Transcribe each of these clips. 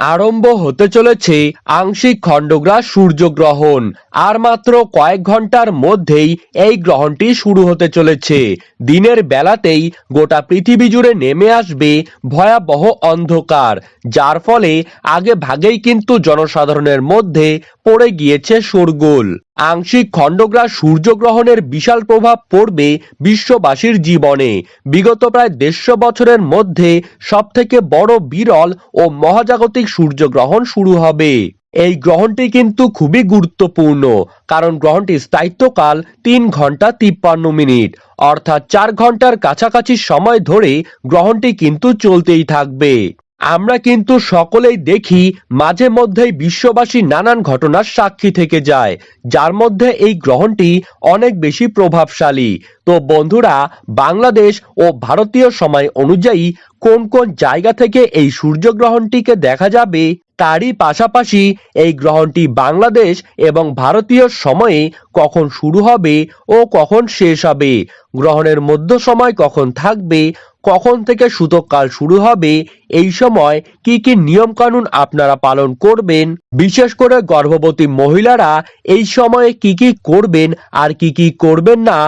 আরম্ভ হতে চলেছে আংশিক খণ্ডগ্রাস সূর্যগ্রহণ। আর মাত্র কয়েক ঘণ্টার মধ্যেই এই গ্রহণটি শুরু হতে চলেছে। দিনের বেলাতেই গোটা পৃথিবী জুড়ে নেমে আসবে ভয়াবহ অন্ধকার, যার ফলে আগে ভাগেই কিন্তু জনসাধারণের মধ্যে পড়ে গিয়েছে শোরগোল। আংশিক খণ্ডগ্রাস সূর্যগ্রহণের বিশাল প্রভাব পড়বে বিশ্ববাসীর জীবনে। বিগত প্রায় দেড়শো বছরের মধ্যে সবথেকে বড় বিরল ও মহাজাগতিক সূর্যগ্রহণ শুরু হবে। এই গ্রহণটি কিন্তু খুবই গুরুত্বপূর্ণ, কারণ গ্রহণটির স্থায়িত্বকাল তিন ঘণ্টা তিপ্পান্ন মিনিট, অর্থাৎ চার ঘণ্টার কাছাকাছি সময় ধরে গ্রহণটি কিন্তু চলতেই থাকবে। আমরা কিন্তু সকলেই দেখি মাঝে মধ্যেই বিশ্ববাসী নানান ঘটনার সাক্ষী থেকে যায়, যার মধ্যে এই গ্রহণটি অনেক বেশি প্রভাবশালী। তো বন্ধুরা, বাংলাদেশ ও ভারতীয় সময় অনুযায়ী কোন কোন জায়গা থেকে এই সূর্যগ্রহণটিকে দেখা যাবে, তারই পাশাপাশি এই গ্রহণটি বাংলাদেশ এবং ভারতীয় সময়ে কখন শুরু হবে ও কখন শেষ হবে, গ্রহণের মধ্য সময় কখন থাকবে কখন থেকে সূতককাল শুরু হবে, এই সময় কি কি নিয়মকানুন আপনারা পালন করবেন, বিশেষ করে গর্ভবতী মহিলারা এই সময়ে কি কি করবেন আর কি কি করবেন না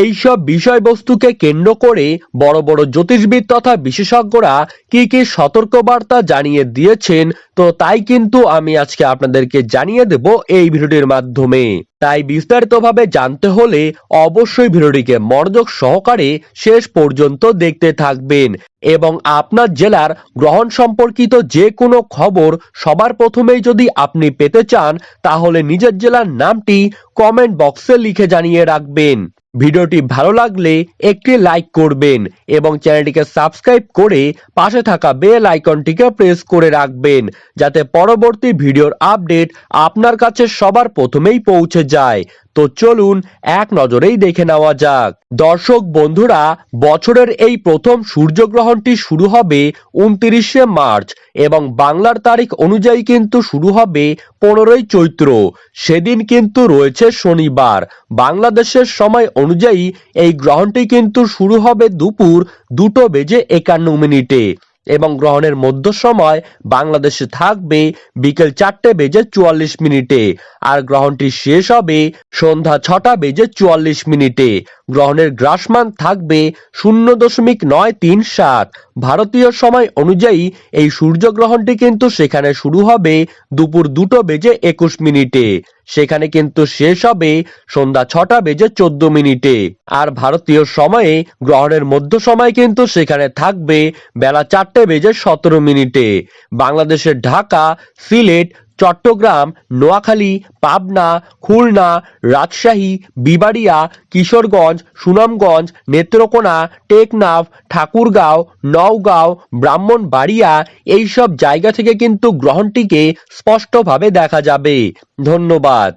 এই সব বিষয়বস্তুকে কেন্দ্র করে বড় বড় জ্যোতিষবিদ তথা বিশেষজ্ঞরা কি কি সতর্কবার্তা জানিয়ে দিয়েছেন, তো তাই কিন্তু আমি আজকে আপনাদেরকে জানিয়ে দেব এই ভিডিওটির মাধ্যমে। তাই বিস্তারিতভাবে জানতে হলে অবশ্যই ভিডিওটিকে মনোযোগ সহকারে শেষ পর্যন্ত দেখতে থাকবেন এবং আপনার জেলার গ্রহণ সম্পর্কিত যে কোনো খবর সবার প্রথমেই যদি আপনি পেতে চান, তাহলে নিজের জেলার নামটি কমেন্ট বক্সে লিখে জানিয়ে রাখবেন। ভিডিওটি ভালো লাগলে একটি লাইক করবেন এবং চ্যানেলটিকে সাবস্ক্রাইব করে পাশে থাকা বেল আইকনটিকে প্রেস করে রাখবেন, যাতে পরবর্তী ভিডিওর আপডেট আপনার কাছে সবার প্রথমেই পৌঁছে যায়। তো চলুন এক নজরেই দেখে নেওয়া যাক। দর্শক বন্ধুরা, বছরের এই প্রথম সূর্যগ্রহণটি শুরু হবে উনত্রিশে মার্চ এবং বাংলার তারিখ অনুযায়ী কিন্তু শুরু হবে পনেরোই চৈত্র। সেদিন কিন্তু রয়েছে শনিবার। বাংলাদেশের সময় অনুযায়ী এই গ্রহণটি কিন্তু শুরু হবে দুপুর দুটো বেজে একান্ন মিনিটে। এবং গ্রহণের মধ্য সময় বাংলাদেশে থাকবে বিকেল চারটে বেজে চুয়াল্লিশ মিনিটে, আর গ্রহণটি শেষ হবে সন্ধ্যা ছটা বেজে চুয়াল্লিশ মিনিটে। গ্রহণের গ্রাসমান থাকবে শূন্য দশমিক নয় তিন সাত। ভারতীয় সময় অনুযায়ী এই সূর্যগ্রহণটি কিন্তু সেখানে শুরু হবে দুপুর দুটো বেজে একুশ মিনিটে। সেখানে কিন্তু শেষ হবে সন্ধ্যা ছটা বেজে চোদ্দ মিনিটে। আর ভারতীয় সময়ে, গ্রহণের মধ্য সময় কিন্তু সেখানে থাকবে বেলা চারটে বেজে সতেরো মিনিটে। বাংলাদেশের ঢাকা, সিলেট চট্টগ্রাম, নোয়াখালী, পাবনা, খুলনা, রাজশাহী, বিবাড়িয়া, কিশোরগঞ্জ, সুনামগঞ্জ, নেত্রকোনা, টেকনাফ, ঠাকুরগাঁও, নওগাঁও, ব্রাহ্মণবাড়িয়া এইসব জায়গা থেকে কিন্তু গ্রহণটিকে স্পষ্টভাবে দেখা যাবে। ধন্যবাদ।